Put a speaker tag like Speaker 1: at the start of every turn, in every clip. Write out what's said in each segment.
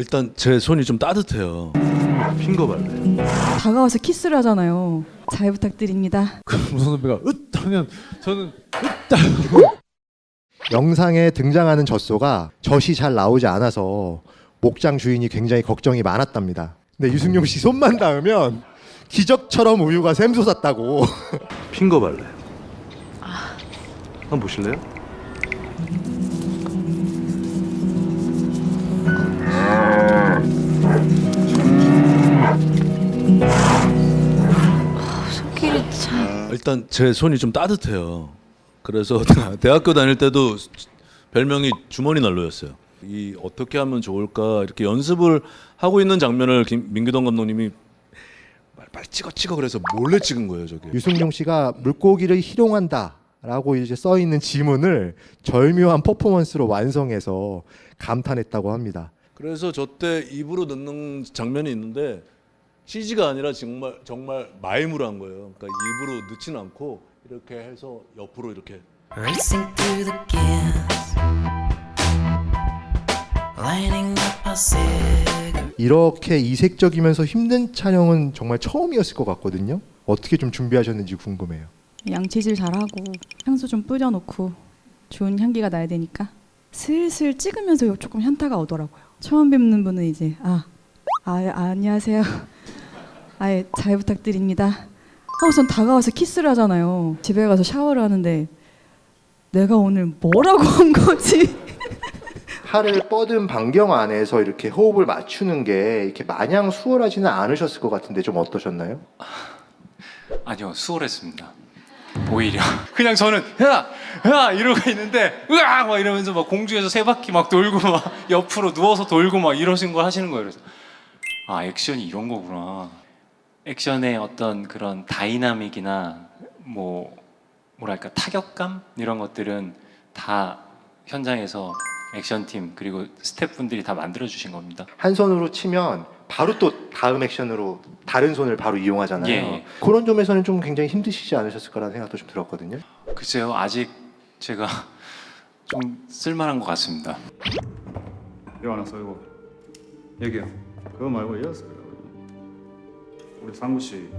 Speaker 1: 일단 제 손이 좀 따뜻해요. 핑거 발레.
Speaker 2: 다가와서 키스를 하잖아요. 잘 부탁드립니다.
Speaker 3: 그 무슨 선배가 으 하면 저는 으
Speaker 4: 영상에 등장하는 젖소가 젖이 잘 나오지 않아서 목장 주인이 굉장히 걱정이 많았답니다. 근데 유승용 씨 손만 닿으면 기적처럼 우유가 샘솟았다고.
Speaker 1: 핑거 발레. 한번 보실래요? 일단 제 손이 좀 따뜻해요. 그래서 대학교 다닐 때도 별명이 주머니 난로였어요. 이 어떻게 하면 좋을까 이렇게 연습을 하고 있는 장면을 김, 민규동 감독님이 빨리 찍어 찍어 그래서 몰래 찍은 거예요, 저게.
Speaker 4: 유승용 씨가 물고기를 희롱한다라고 이제 써 있는 지문을 절묘한 퍼포먼스로 완성해서 감탄했다고 합니다.
Speaker 1: 그래서 저 때 입으로 넣는 장면이 있는데 CG가 아니라 정말 정말 마임으로 한 거예요. 그러니까 입으로 넣지는 않고 이렇게 해서 옆으로 이렇게
Speaker 5: Racing through the gears, lighting up our cigarettes.
Speaker 4: 이렇게 이색적이면서 힘든 촬영은 정말 처음이었을 것 같거든요. 어떻게 좀 준비하셨는지 궁금해요.
Speaker 2: 양치질 잘하고 향수 좀 뿌려놓고 좋은 향기가 나야 되니까 슬슬 찍으면서 조금 현타가 오더라고요. 처음 뵙는 분은 이제 아, 아, 아 안녕하세요. 아예 잘 부탁드립니다. 하고선 다가와서 키스를 하잖아요. 집에 가서 샤워를 하는데 내가 오늘 뭐라고 한 거지?
Speaker 4: 팔을 뻗은 반경 안에서 이렇게 호흡을 맞추는 게 이렇게 마냥 수월하지는 않으셨을 것 같은데 좀 어떠셨나요?
Speaker 6: 아니요 수월했습니다. 오히려 그냥 저는 야! 야! 이러고 있는데 으악! 막 이러면서 막 공중에서 세 바퀴 막 돌고 막 옆으로 누워서 돌고 막 이러신 걸 하시는 거예요. 그래서 아 액션이 이런 거구나. 액션의 어떤 그런 다이나믹이나 뭐 뭐랄까 타격감 이런 것들은 다 현장에서 액션팀 그리고 스태프분들이 다 만들어 주신 겁니다.
Speaker 4: 한 손으로 치면 바로 또 다음 액션으로 다른 손을 바로 이용하잖아요.
Speaker 6: 예, 예.
Speaker 4: 그런 점에서는 좀 굉장히 힘드시지 않으셨을 거라는 생각도 좀 들었거든요.
Speaker 6: 글쎄요 아직 제가 좀 쓸만한 것 같습니다.
Speaker 7: 이거 하나 써이고 여기요 그거 말고 이었어요 우리 상구 씨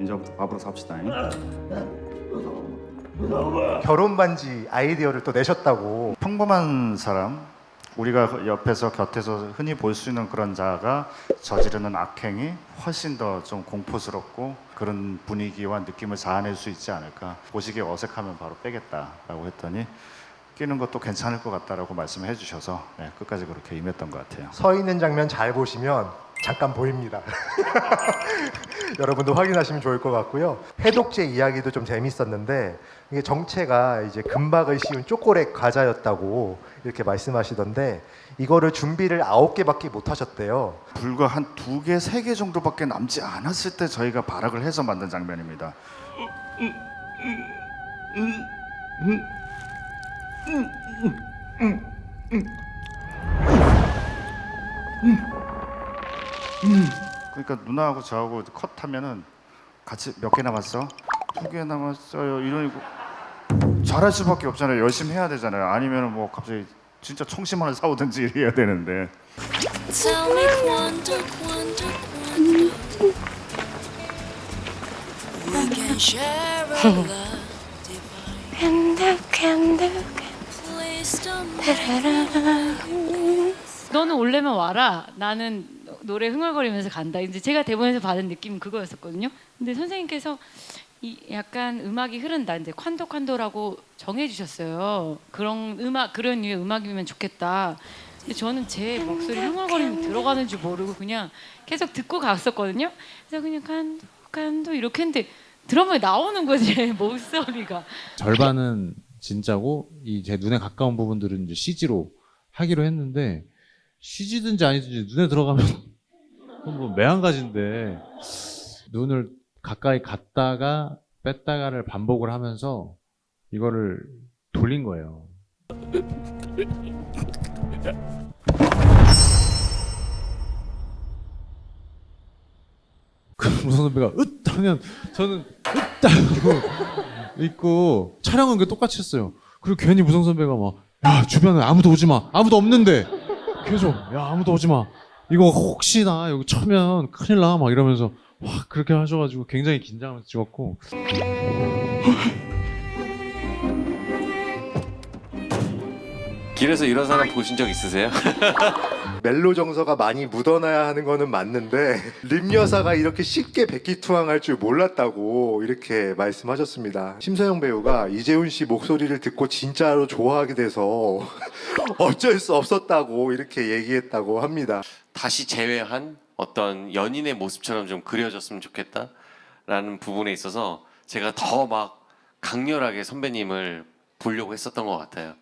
Speaker 7: 이제부터 밥으로 삽시다 잉?
Speaker 4: 결혼 반지 아이디어를 또 내셨다고.
Speaker 7: 평범한 사람 우리가 옆에서 곁에서 흔히 볼 수 있는 그런 자가 저지르는 악행이 훨씬 더 좀 공포스럽고 그런 분위기와 느낌을 자아낼 수 있지 않을까 보시기에 어색하면 바로 빼겠다라고 했더니 끼는 것도 괜찮을 것 같다라고 말씀해 주셔서 네, 끝까지 그렇게 임했던 것 같아요
Speaker 4: 서 있는 장면 잘 보시면 잠깐 보입니다. 여러분도 확인하시면 좋을 것 같고요. 해독제 이야기도 좀 재밌었는데 이게 정체가 이제 금박을 씌운 초콜릿 과자였다고 이렇게 말씀하시던데 이거를 준비를 아홉 개밖에 못 하셨대요.
Speaker 7: 불과 한 두 개, 세 개 정도밖에 남지 않았을 때 저희가 발악을 해서 만든 장면입니다. 그러니까 누나하고 저하고 컷 하면은 같이 몇 개 남았어? 두 개 남았어요. 이러고 잘할 수밖에 없잖아요. 열심히 해야 되잖아요. 아니면은 뭐 갑자기 진짜 총심원을 사오든지 이래야 되는데.
Speaker 5: Tell me quando, quando, quando we can share a love divine.
Speaker 8: 너는 올래면 와라. 나는 노래 흥얼거리면서 간다. 이제 제가 대본에서 받은 느낌은 그거였었거든요. 근데 선생님께서 이 약간 음악이 흐른다. 이제 콴도 콴도라고 정해 주셨어요. 그런 음악 그런 류의 음악이면 좋겠다. 근데 저는 제 목소리 흥얼거리면 들어가는 줄 모르고 그냥 계속 듣고 갔었거든요. 그래서 그냥 칸도 칸도 이렇게 했는데 드럼에 나오는 거지 목소리가.
Speaker 3: 절반은 진짜고 이 제 눈에 가까운 부분들은 이제 CG로 하기로 했는데 CG든지 아니든지 눈에 들어가면 뭐 매한가지인데 눈을 가까이 갔다가 뺐다가를 반복을 하면서 이거를 돌린 거예요. 그 무슨 선배가 으 하면 저는 으 하고 있고 촬영은 그 똑같이 했어요. 그리고 괜히 무성 선배가 막 야 주변에 아무도 오지 마 아무도 없는데 계속 야 아무도 오지 마. 이거 혹시나 여기 쳐면 큰일 나 막 이러면서 와 그렇게 하셔가지고 굉장히 긴장하면서 찍었고
Speaker 9: 길에서 이런 사람 보신 적 있으세요?
Speaker 4: 멜로 정서가 많이 묻어나야 하는 거는 맞는데 림 여사가 이렇게 쉽게 백기투항할 줄 몰랐다고 이렇게 말씀하셨습니다. 심서영 배우가 이재훈 씨 목소리를 듣고 진짜로 좋아하게 돼서 어쩔 수 없었다고 이렇게 얘기했다고 합니다.
Speaker 9: 다시 재회한 어떤 연인의 모습처럼 좀 그려졌으면 좋겠다라는 부분에 있어서 제가 더 막 강렬하게 선배님을 보려고 했었던 것 같아요.